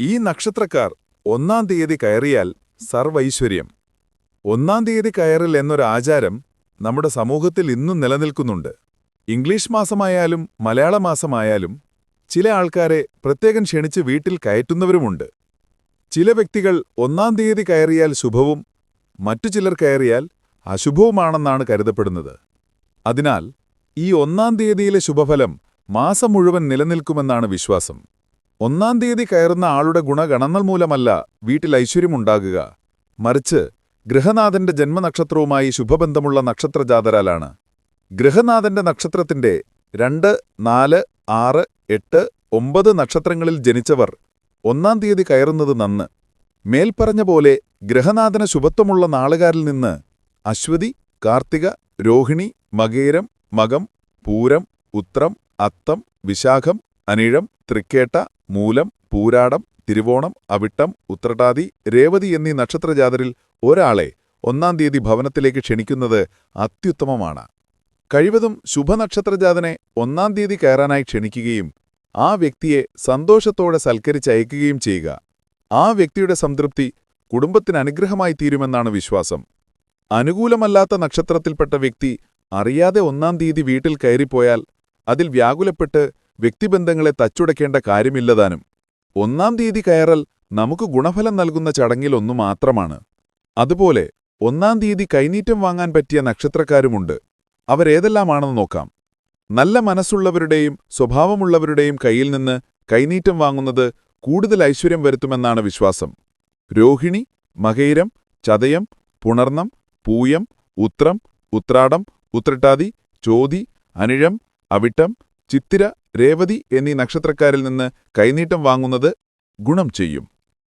ഈ നക്ഷത്രക്കാർ ഒന്നാം തീയതി കയറിയാൽ സർവൈശ്വര്യം. ഒന്നാം തീയതി കയറൽ എന്നൊരാചാരം നമ്മുടെ സമൂഹത്തിൽ ഇന്നും നിലനിൽക്കുന്നുണ്ട്. ഇംഗ്ലീഷ് മാസമായാലും മലയാള മാസമായാലും ചില ആൾക്കാരെ പ്രത്യേകം ക്ഷണിച്ച് വീട്ടിൽ കയറ്റുന്നവരുമുണ്ട്. ചില വ്യക്തികൾ ഒന്നാം തീയതി കയറിയാൽ ശുഭവും മറ്റു ചിലർ കയറിയാൽ അശുഭവുമാണെന്നാണ് കരുതപ്പെടുന്നത്. അതിനാൽ ഈ ഒന്നാം തീയതിയിലെ ശുഭഫലം മാസം മുഴുവൻ നിലനിൽക്കുമെന്നാണ് വിശ്വാസം. ഒന്നാം തീയതി കയറുന്ന ആളുടെ ഗുണഗണങ്ങൾ മൂലമല്ല വീട്ടിൽ ഐശ്വര്യമുണ്ടാകുക. മറിച്ച് ഗൃഹനാഥന്റെ ജന്മനക്ഷത്രവുമായി ശുഭബന്ധമുള്ള നക്ഷത്രജാതരാലാണ്. ഗൃഹനാഥന്റെ നക്ഷത്രത്തിന്റെ രണ്ട് നാല് ആറ് എട്ട് ഒമ്പത് നക്ഷത്രങ്ങളിൽ ജനിച്ചവർ ഒന്നാം തീയതി കയറുന്നത് നന്ന്. മേൽപ്പറഞ്ഞ പോലെ ഗ്രഹനാഥന ശുഭത്വമുള്ള നാളുകാരിൽ നിന്ന് അശ്വതി കാർത്തിക രോഹിണി മകേരം മകം പൂരം ഉത്രം അത്തം വിശാഖം അനിഴം തൃക്കേട്ട മൂലം പൂരാടം തിരുവോണം അവിട്ടം ഉത്രട്ടാതി രേവതി എന്നീ നക്ഷത്രജാതരിൽ ഒരാളെ ഒന്നാം തീയതി ഭവനത്തിലേക്ക് ക്ഷണിക്കുന്നത് അത്യുത്തമമാണ്. കഴിവതും ശുഭനക്ഷത്രജാതനെ ഒന്നാം തീയതി കയറാനായി ക്ഷണിക്കുകയും ആ വ്യക്തിയെ സന്തോഷത്തോടെ സൽക്കരിച്ചയക്കുകയും ചെയ്യുക. ആ വ്യക്തിയുടെ സംതൃപ്തി കുടുംബത്തിന് അനുഗ്രഹമായി തീരുമെന്നാണ് വിശ്വാസം. അനുകൂലമല്ലാത്ത നക്ഷത്രത്തിൽപ്പെട്ട വ്യക്തി അറിയാതെ ഒന്നാം തീയതി വീട്ടിൽ കയറിപ്പോയാൽ അതിൽ വ്യാകുലപ്പെട്ട് വ്യക്തിബന്ധങ്ങളെ തച്ചുടയ്ക്കേണ്ട കാര്യമില്ലതാനും. ഒന്നാം തീയതി കയറൽ നമുക്ക് ഗുണഫലം നൽകുന്ന ചടങ്ങിലൊന്നു മാത്രമാണ്. അതുപോലെ ഒന്നാം തീയതി കൈനീറ്റം വാങ്ങാൻ പറ്റിയ നക്ഷത്രക്കാരുമുണ്ട്. അവരേതെല്ലാമാണെന്ന് നോക്കാം. നല്ല മനസ്സുള്ളവരുടെയും സ്വഭാവമുള്ളവരുടെയും കയ്യിൽ നിന്ന് കൈനീറ്റം വാങ്ങുന്നത് കൂടുതൽ ഐശ്വര്യം വരുത്തുമെന്നാണ് വിശ്വാസം. രോഹിണി മകയിരം ചതയം പുണർന്നം പൂയം ഉത്രം ഉത്രാടം ഉത്രട്ടാതി ചോതി അനിഴം അവിട്ടം ചിത്തിര രേവതി എന്നീ നക്ഷത്രക്കാരിൽ നിന്ന് കൈനീട്ടം വാങ്ങുന്നത് ഗുണം ചെയ്യും.